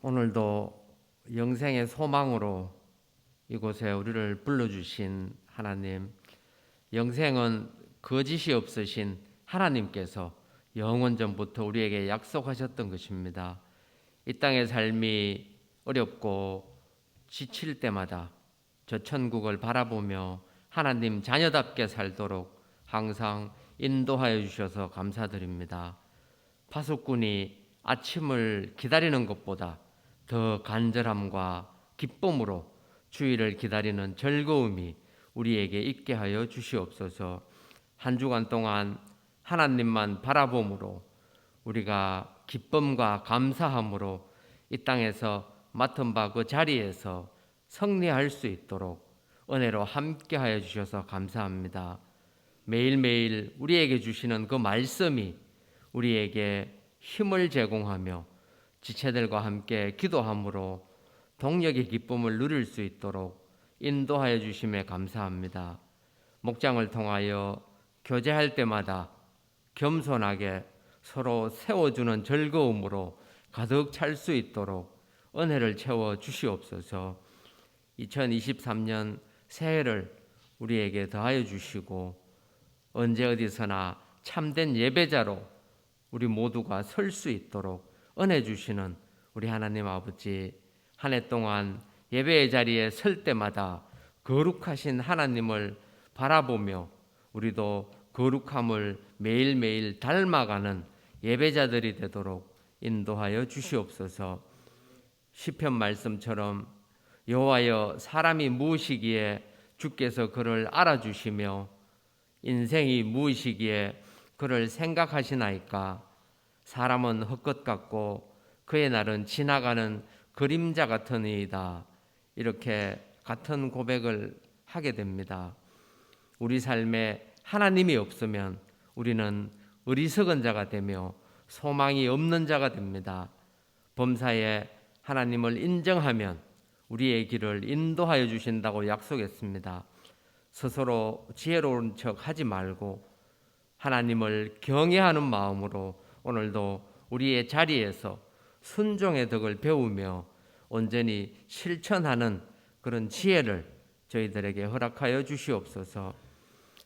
오늘도 영생의 소망으로 이곳에 우리를 불러주신 하나님, 영생은 거짓이 없으신 하나님께서 영원 전부터 우리에게 약속하셨던 것입니다. 이 땅의 삶이 어렵고 지칠 때마다 저 천국을 바라보며 하나님 자녀답게 살도록 항상 인도하여 주셔서 감사드립니다. 파수꾼이 아침을 기다리는 것보다 더 간절함과 기쁨으로 주의를 기다리는 즐거움이 우리에게 있게 하여 주시옵소서. 한 주간 동안 하나님만 바라봄으로 우리가 기쁨과 감사함으로 이 땅에서 맡은 바 그 자리에서 승리할 수 있도록 은혜로 함께 하여 주셔서 감사합니다. 매일매일 우리에게 주시는 그 말씀이 우리에게 힘을 제공하며 지체들과 함께 기도함으로 동력의 기쁨을 누릴 수 있도록 인도하여 주심에 감사합니다. 목장을 통하여 교제할 때마다 겸손하게 서로 세워주는 즐거움으로 가득 찰 수 있도록 은혜를 채워 주시옵소서. 2023년 새해를 우리에게 더하여 주시고 언제 어디서나 참된 예배자로 우리 모두가 설 수 있도록 은혜 주시는 우리 하나님 아버지 한 해 동안 예배의 자리에 설 때마다 거룩하신 하나님을 바라보며 우리도 거룩함을 매일매일 닮아가는 예배자들이 되도록 인도하여 주시옵소서. 시편 말씀처럼 여호와여 사람이 무엇이기에 주께서 그를 알아주시며 인생이 무엇이기에 그를 생각하시나이까 사람은 헛것 같고 그의 날은 지나가는 그림자 같으니이다 이렇게 같은 고백을 하게 됩니다. 우리 삶에 하나님이 없으면 우리는 어리석은 자가 되며 소망이 없는 자가 됩니다. 범사에 하나님을 인정하면 우리의 길을 인도하여 주신다고 약속했습니다. 스스로 지혜로운 척 하지 말고 하나님을 경외하는 마음으로 오늘도 우리의 자리에서 순종의 덕을 배우며 온전히 실천하는 그런 지혜를 저희들에게 허락하여 주시옵소서.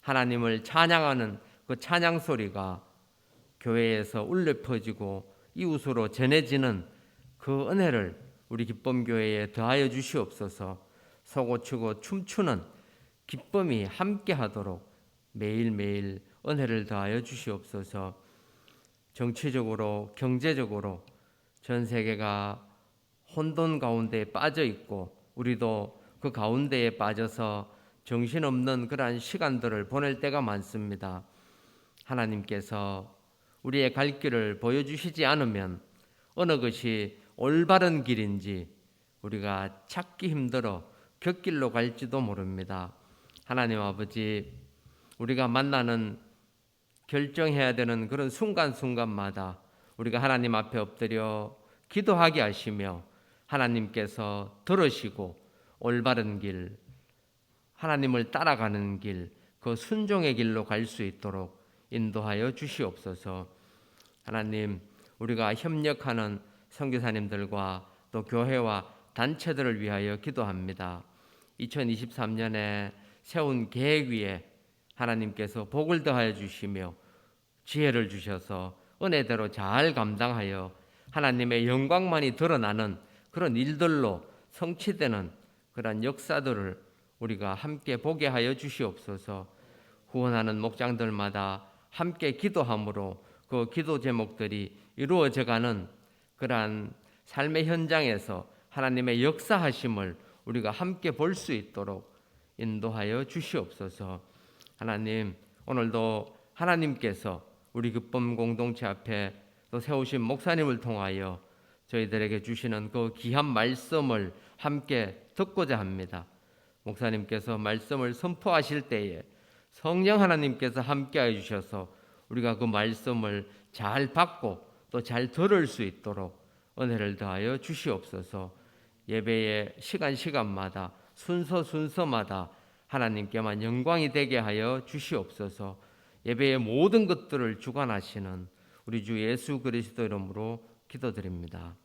하나님을 찬양하는 그 찬양 소리가 교회에서 울려 퍼지고 이웃으로 전해지는 그 은혜를 우리 기쁨 교회에 더하여 주시옵소서. 소고치고 춤추는 기쁨이 함께 하도록 매일매일 은혜를 더하여 주시옵소서. 정치적으로 경제적으로 전 세계가 혼돈 가운데 빠져 있고 우리도 그 가운데에 빠져서 정신없는 그러한 시간들을 보낼 때가 많습니다. 하나님께서 우리의 갈 길을 보여주시지 않으면 어느 것이 올바른 길인지 우리가 찾기 힘들어 곁길로 갈지도 모릅니다. 하나님 아버지, 우리가 만나는 결정해야 되는 그런 순간순간마다 우리가 하나님 앞에 엎드려 기도하게 하시며 하나님께서 들으시고 올바른 길, 하나님을 따라가는 길, 그 순종의 길로 갈 수 있도록 인도하여 주시옵소서. 하나님, 우리가 협력하는 선교사님들과 또 교회와 단체들을 위하여 기도합니다. 2023년에 세운 계획 위에 하나님께서 복을 더하여 주시며 지혜를 주셔서 은혜대로 잘 감당하여 하나님의 영광만이 드러나는 그런 일들로 성취되는 그런 역사들을 우리가 함께 보게 하여 주시옵소서. 후원하는 목장들마다 함께 기도함으로 그 기도 제목들이 이루어져가는 그러한 삶의 현장에서 하나님의 역사하심을 우리가 함께 볼 수 있도록 인도하여 주시옵소서. 하나님 오늘도 하나님께서 우리 기쁨 공동체 앞에 또 세우신 목사님을 통하여 저희들에게 주시는 그 귀한 말씀을 함께 듣고자 합니다. 목사님께서 말씀을 선포하실 때에 성령 하나님께서 함께해 주셔서 우리가 그 말씀을 잘 받고 또 잘 들을 수 있도록 은혜를 더하여 주시옵소서. 예배의 시간 시간마다 순서 순서마다 하나님께만 영광이 되게 하여 주시옵소서. 예배의 모든 것들을 주관하시는 우리 주 예수 그리스도 이름으로 기도드립니다.